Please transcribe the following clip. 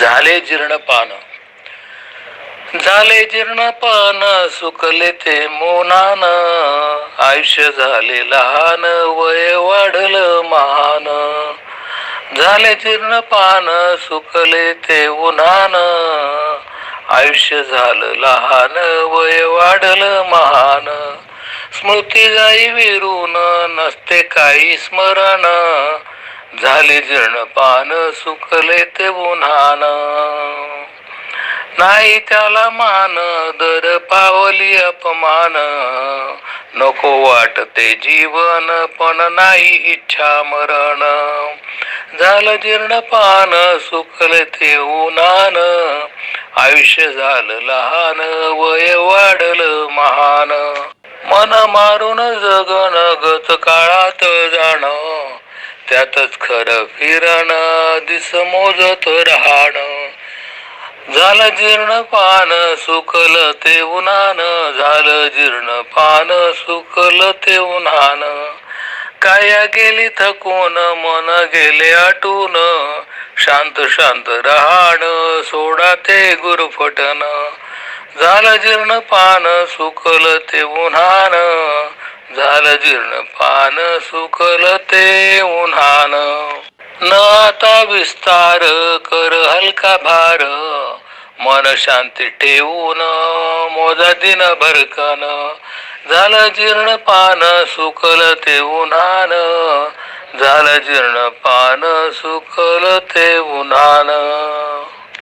झाले जीर्ण पान. झाले जीर्ण पान सुकले ते मोनान. आयुष्य झाले लहान वय वाढल महान. झाले जीर्ण पान सुकले ते उन्हान. आयुष्य झालं लहान वय वाढल महान. स्मृती जाई विरून नसते काही स्मरण. झाले जीर्ण पान सुकले ते उन्हान. नाही त्याला मान दर पावली अपमान. नको वाटते जीवन पण नाही इच्छा मरण. झालं जीर्ण पान सुकले ते उन्हान. आयुष्य झालं लहान वय वाढलं महान. मन मारून जगन गत काळात जाणं. त्यातच खरं फिरण दिस मोजत राहण. झालं जीर्ण पान सुकल ते उन्हान. झालं जीर्ण पान सुकल ते उन्हान. काया गेली थकून मन गेले आटून. शांत शांत राहण सोडा ते गुरफटन झालं जीर्ण पान सुकल ते उन्हान. झालं जीर्ण पान सुकल ते उन्हान. न आता विस्तार कर हलका भार. मन शांती ठेवून मोजा दिन भरकन झालं जीर्ण पान सुकल ते उन्हान. झालं जीर्ण पान सुकल ते उन्हान.